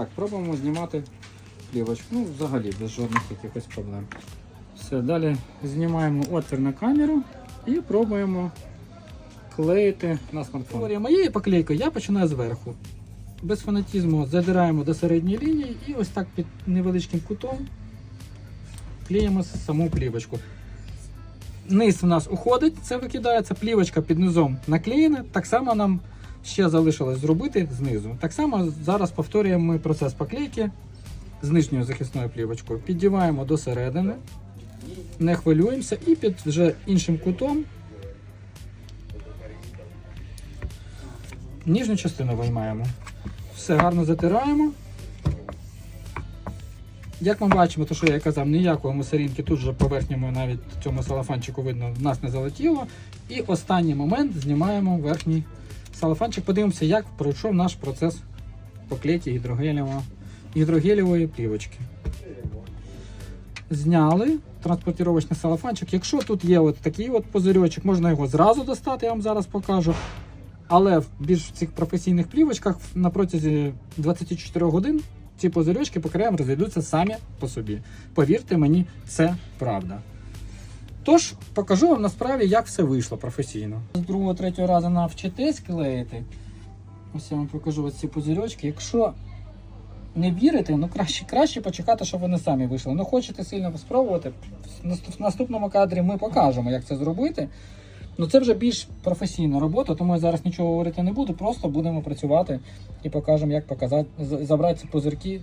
Так, пробуємо знімати плівочку. Ну, взагалі, без жодних якихось проблем. Все, далі знімаємо отвір на камеру і пробуємо клеїти на смартфон. Теорія моєї поклейки я починаю зверху. Без фанатізму задираємо до середньої лінії і ось так під невеличким кутом клеїмо саму плівочку. Низ у нас уходить, це викидається, плівочка під низом наклеєна. Так само нам ще залишилось зробити знизу. Так само зараз повторюємо ми процес поклейки з нижньою захисною плівочкою. Піддіваємо до середини, не хвилюємося і під вже іншим кутом нижню частину виймаємо. Все гарно затираємо. Як ми бачимо, то що я казав, ніякої мусорінки тут же поверхньому навіть цьому салафанчику видно, в нас не залетіло. І останній момент знімаємо верхній салафанчик. Подивимося, як пройшов наш процес поклейки гідрогелєвого- гідрогелєвої плівочки. Зняли транспортировочний салафанчик. Якщо тут є от такий от позирьочок, можна його зразу достати, я вам зараз покажу. Але в більш цих професійних плівочках на протязі 24 годин ці позирьочки по краям розійдуться самі по собі. Повірте мені, це правда. Тож, покажу вам насправді, як все вийшло професійно. З другого, третього разу навчитесь клеїти. Ось я вам покажу ось ці позирьочки. Якщо не вірите, ну краще, краще почекати, щоб вони самі вийшли. Ну, хочете сильно спробувати. В наступному кадрі ми покажемо, як це зробити. Ну це вже більш професійна робота, тому я зараз нічого говорити не буду, просто будемо працювати і покажемо, як показати, забрати ці позирки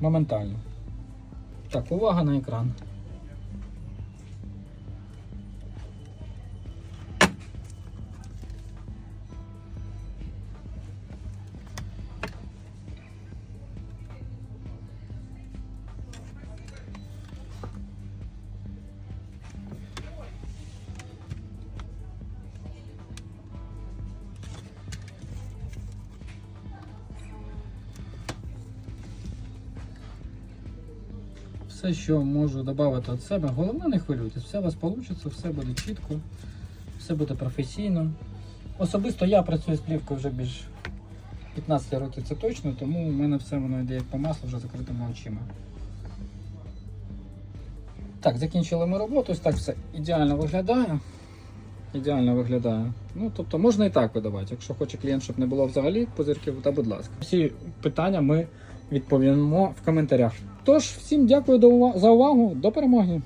моментально. Так, увага на екран. Все, що можу додати від себе, головне не хвилюйтесь, все у вас вийде, все буде чітко, все буде професійно. Особисто я працюю з плівкою вже більш 15 років, це точно, тому у мене все воно йде як по маслу вже закритими очима. Так, закінчили ми роботу, ось так все ідеально виглядає. Ідеально виглядає. Ну, тобто можна і так видавати. Якщо хоче клієнт, щоб не було взагалі позирків, то будь ласка. Всі питання ми відповімо в коментарях. Тож, всім дякую за увагу, до перемоги!